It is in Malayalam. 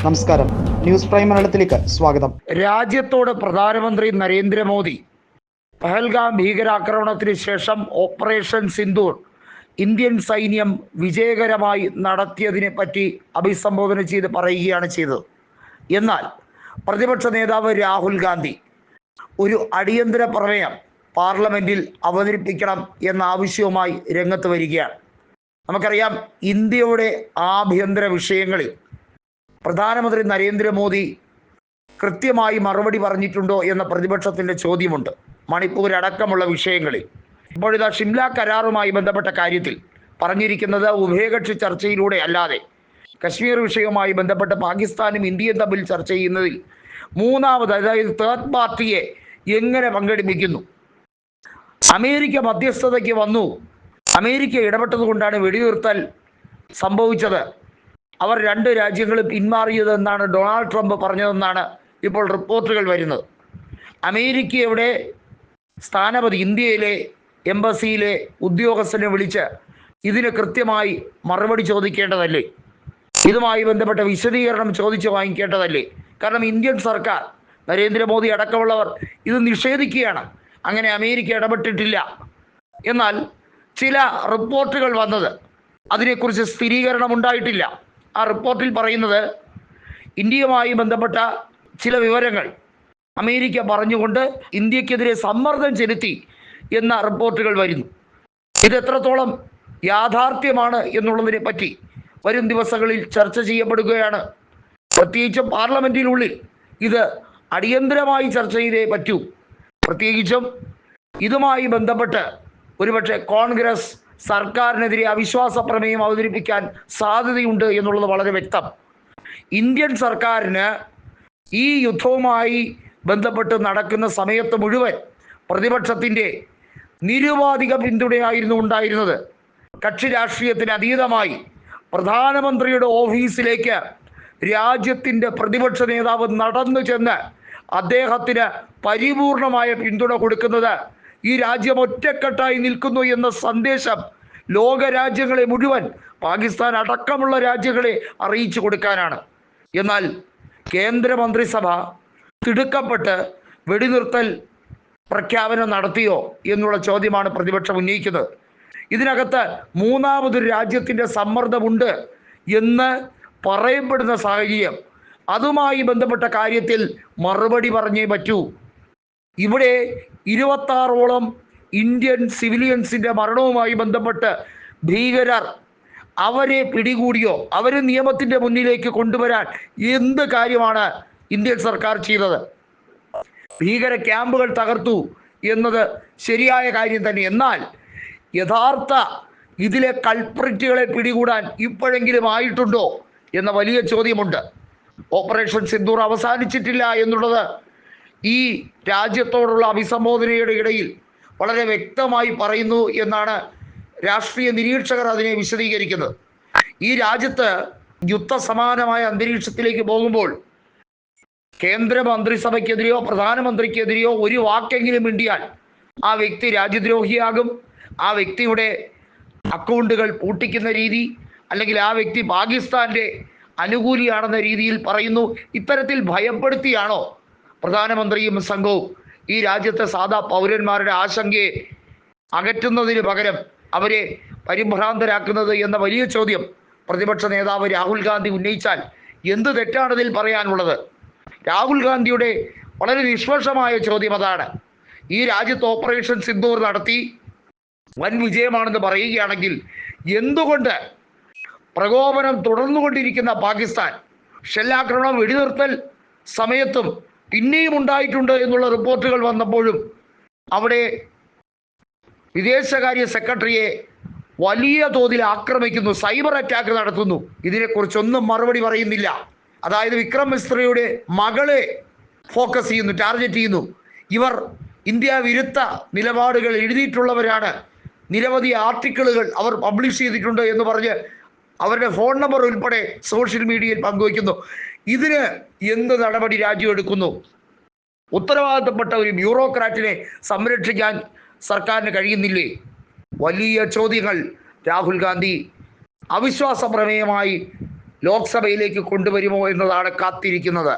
നമസ്കാരം. ന്യൂസ് പ്രൈം മലയാളത്തിലേക്ക് സ്വാഗതം. രാജ്യത്തോട് പ്രധാനമന്ത്രി നരേന്ദ്രമോദി പഹൽഗാം ഭീകരാക്രമണത്തിന് ശേഷം ഓപ്പറേഷൻ സിന്ദൂർ ഇന്ത്യൻ സൈന്യം വിജയകരമായി നടത്തിയതിനെ പറ്റി അഭിസംബോധന ചെയ്ത് പറയുകയാണ് ചെയ്തത്. എന്നാൽ പ്രതിപക്ഷ നേതാവ് രാഹുൽ ഗാന്ധി ഒരു അടിയന്തര പ്രമേയം പാർലമെന്റിൽ അവതരിപ്പിക്കണം എന്ന ആവശ്യവുമായി രംഗത്ത് വരികയാണ്. നമുക്കറിയാം ഇന്ത്യയുടെ ആഭ്യന്തര വിഷയങ്ങളിൽ പ്രധാനമന്ത്രി നരേന്ദ്രമോദി കൃത്യമായി മറുപടി പറഞ്ഞിട്ടുണ്ടോ എന്ന പ്രതിപക്ഷത്തിന്റെ ചോദ്യമുണ്ട്. മണിപ്പൂർ അടക്കമുള്ള വിഷയങ്ങളിൽ. ഇപ്പോഴിതാ ഷിംല കരാറുമായി ബന്ധപ്പെട്ട കാര്യത്തിൽ പറഞ്ഞിരിക്കുന്നത് ഉഭയകക്ഷി ചർച്ചയിലൂടെ അല്ലാതെ കശ്മീർ വിഷയവുമായി ബന്ധപ്പെട്ട് പാകിസ്ഥാനും ഇന്ത്യയും തമ്മിൽ ചർച്ച ചെയ്യുന്നതിൽ മൂന്നാമത് അതായത് തേർഡ് പാർട്ടിയെ എങ്ങനെ പങ്കെടുപ്പിക്കുന്നു? അമേരിക്ക മധ്യസ്ഥതയ്ക്ക് വന്നു. അമേരിക്ക ഇടപെട്ടത് കൊണ്ടാണ് വെടിനിർത്തൽ സംഭവിച്ചത്. അവർ രണ്ട് രാജ്യങ്ങളും പിന്മാറിയതെന്നാണ് ഡൊണാൾഡ് ട്രംപ് പറഞ്ഞതെന്നാണ് ഇപ്പോൾ റിപ്പോർട്ടുകൾ വരുന്നത്. അമേരിക്കയുടെ സ്ഥാനപതി ഇന്ത്യയിലെ എംബസിയിലെ ഉദ്യോഗസ്ഥനെ വിളിച്ച് ഇതിന് കൃത്യമായി മറുപടി ചോദിക്കേണ്ടതല്ലേ? ഇതുമായി ബന്ധപ്പെട്ട വിശദീകരണം ചോദിച്ച് വാങ്ങിക്കേണ്ടതല്ലേ? കാരണം ഇന്ത്യൻ സർക്കാർ നരേന്ദ്രമോദി അടക്കമുള്ളവർ ഇത് നിഷേധിക്കുകയാണ്. അങ്ങനെ അമേരിക്ക ഇടപെട്ടിട്ടില്ല. എന്നാൽ ചില റിപ്പോർട്ടുകൾ വന്നത് അതിനെക്കുറിച്ച് സ്ഥിരീകരണം ഉണ്ടായിട്ടില്ല ആ റിപ്പോർട്ടിൽ പറയുന്നത് ഇന്ത്യയുമായി ബന്ധപ്പെട്ട ചില വിവരങ്ങൾ അമേരിക്ക പറഞ്ഞുകൊണ്ട് ഇന്ത്യക്കെതിരെ സമ്മർദ്ദം ചെലുത്തി എന്ന റിപ്പോർട്ടുകൾ വരുന്നു. ഇത് എത്രത്തോളം യാഥാർത്ഥ്യമാണ് എന്നുള്ളതിനെ പറ്റി വരും ദിവസങ്ങളിൽ ചർച്ച ചെയ്യപ്പെടുകയാണ്. പ്രത്യേകിച്ചും പാർലമെന്റിനുള്ളിൽ ഇത് അടിയന്തരമായി ചർച്ച ചെയ്തേ പറ്റൂ. പ്രത്യേകിച്ചും ഇതുമായി ബന്ധപ്പെട്ട് ഒരുപക്ഷെ കോൺഗ്രസ് സർക്കാരിനെതിരെ അവിശ്വാസ പ്രമേയം അവതരിപ്പിക്കാൻ സാധ്യതയുണ്ട് എന്നുള്ളത് വളരെ വ്യക്തം. ഇന്ത്യൻ സർക്കാരിന് ഈ യുദ്ധവുമായി ബന്ധപ്പെട്ട് നടക്കുന്ന സമയത്ത് മുഴുവൻ പ്രതിപക്ഷത്തിന്റെ നിരുപാധിക പിന്തുണയായിരുന്നു ഉണ്ടായിരുന്നത്. കക്ഷി രാഷ്ട്രീയത്തിന് അതീതമായി പ്രധാനമന്ത്രിയുടെ ഓഫീസിലേക്ക് രാജ്യത്തിന്റെ പ്രതിപക്ഷ നേതാവ് നടന്നു ചെന്ന് അദ്ദേഹത്തിന് പരിപൂർണമായ പിന്തുണ കൊടുക്കുന്നത് ഈ രാജ്യം ഒറ്റക്കെട്ടായി നിൽക്കുന്നു എന്ന സന്ദേശം ലോക രാജ്യങ്ങളെ മുഴുവൻ പാകിസ്ഥാൻ അടക്കമുള്ള രാജ്യങ്ങളെ അറിയിച്ചു കൊടുക്കാനാണ്. എന്നാൽ കേന്ദ്രമന്ത്രിസഭ തിടുക്കപ്പെട്ട് വെടിനിർത്തൽ പ്രഖ്യാപനം നടത്തിയോ എന്നുള്ള ചോദ്യമാണ് പ്രതിപക്ഷം ഉന്നയിക്കുന്നത്. ഇതിനകത്ത് മൂന്നാമതൊരു രാജ്യത്തിന്റെ സമ്മർദ്ദമുണ്ട് എന്ന് പറയപ്പെടുന്ന സാഹചര്യം. അതുമായി ബന്ധപ്പെട്ട കാര്യത്തിൽ മറുപടി പറഞ്ഞേ പറ്റൂ. ഇവിടെ ഇരുപത്താറോളം ഇന്ത്യൻ സിവിലിയൻസിന്റെ മരണവുമായി ബന്ധപ്പെട്ട് ഭീകരർ അവരെ പിടികൂടിയോ അവരെ നിയമത്തിന്റെ മുന്നിലേക്ക് കൊണ്ടുവരാൻ എന്ത് കാര്യമാണ് ഇന്ത്യൻ സർക്കാർ ചെയ്തത്? ഭീകര ക്യാമ്പുകൾ തകർത്തു എന്നത് ശരിയായ കാര്യം തന്നെ. എന്നാൽ യഥാർത്ഥ ഇതിലെ കൾപ്രിറ്റുകളെ പിടികൂടാൻ ഇപ്പോഴെങ്കിലും ആയിട്ടുണ്ടോ എന്ന വലിയ ചോദ്യമുണ്ട്. ഓപ്പറേഷൻ സിന്ദൂർ അവസാനിച്ചിട്ടില്ല എന്നുള്ളത് ഈ രാജ്യത്തോടുള്ള അഭിസംബോധനയുടെ ഇടയിൽ വളരെ വ്യക്തമായി പറയുന്നു എന്നാണ് രാഷ്ട്രീയ നിരീക്ഷകർ അതിനെ വിശദീകരിക്കുന്നത്. ഈ രാജ്യത്ത് യുദ്ധസമാനമായ അന്തരീക്ഷത്തിലേക്ക് പോകുമ്പോൾ കേന്ദ്ര മന്ത്രിസഭയ്ക്കെതിരെയോ പ്രധാനമന്ത്രിക്കെതിരെയോ ഒരു വാക്കെങ്കിലും മിണ്ടിയാൽ ആ വ്യക്തി രാജ്യദ്രോഹിയാകും. ആ വ്യക്തിയുടെ അക്കൗണ്ടുകൾ പൂട്ടിക്കുന്ന രീതി അല്ലെങ്കിൽ ആ വ്യക്തി പാകിസ്ഥാന്റെ അനുകൂലിയാണെന്ന രീതിയിൽ പറയുന്നു. ഇത്തരത്തിൽ ഭയപ്പെടുത്തിയാണോ പ്രധാനമന്ത്രിയും സംഘവും ഈ രാജ്യത്തെ സാധാ പൗരന്മാരുടെ ആശങ്കയെ അകറ്റുന്നതിന് പകരം അവരെ പരിഭ്രാന്തരാക്കുന്നത് എന്ന വലിയ ചോദ്യം പ്രതിപക്ഷ നേതാവ് രാഹുൽ ഗാന്ധി ഉന്നയിച്ചാൽ എന്ത് തെറ്റാണ് ഇതിൽ പറയാനുള്ളത്? രാഹുൽ ഗാന്ധിയുടെ വളരെ നിഷ്പക്ഷമായ ചോദ്യം അതാണ്. ഈ രാജ്യത്ത് ഓപ്പറേഷൻ സിന്ദൂർ നടത്തി വൻ വിജയമാണെന്ന് പറയുകയാണെങ്കിൽ എന്തുകൊണ്ട് പ്രകോപനം തുടർന്നുകൊണ്ടിരിക്കുന്ന പാകിസ്ഥാൻ ഷെല്ലാക്രമണം വെടിനിർത്തൽ സമയത്തും പിന്നെയും ഉണ്ടായിട്ടുണ്ട് എന്നുള്ള റിപ്പോർട്ടുകൾ വന്നപ്പോഴും അവിടെ വിദേശകാര്യ സെക്രട്ടറിയെ വലിയ തോതിൽ ആക്രമിക്കുന്നു സൈബർ അറ്റാക്ക് നടത്തുന്നു. ഇതിനെക്കുറിച്ചൊന്നും മറുപടി പറയുന്നില്ല. അതായത് വിക്രം മിസ്ത്രയുടെ മകളെ ഫോക്കസ് ചെയ്യുന്നു ടാർഗറ്റ് ചെയ്യുന്നു. ഇവർ ഇന്ത്യ വിരുദ്ധ നിലപാടുകൾ എഴുതിയിട്ടുള്ളവരാണ്. നിരവധി ആർട്ടിക്കിളുകൾ അവർ പബ്ലിഷ് ചെയ്തിട്ടുണ്ട് എന്ന് പറഞ്ഞ് അവരുടെ ഫോൺ നമ്പർ ഉൾപ്പെടെ സോഷ്യൽ മീഡിയയിൽ പങ്കുവയ്ക്കുന്നു. ഇതിന് എന്ത് നടപടി രാജ്യം എടുക്കുന്നു? ഉത്തരവാദിത്തപ്പെട്ട ഒരു ബ്യൂറോക്രാറ്റിനെ സംരക്ഷിക്കാൻ സർക്കാരിന് കഴിയുന്നില്ലേ? വലിയ ചോദ്യങ്ങൾ രാഹുൽ ഗാന്ധി അവിശ്വാസ പ്രമേയമായി ലോക്സഭയിലേക്ക് കൊണ്ടുവരുമോ എന്നതാണ് കാത്തിരിക്കുന്നത്.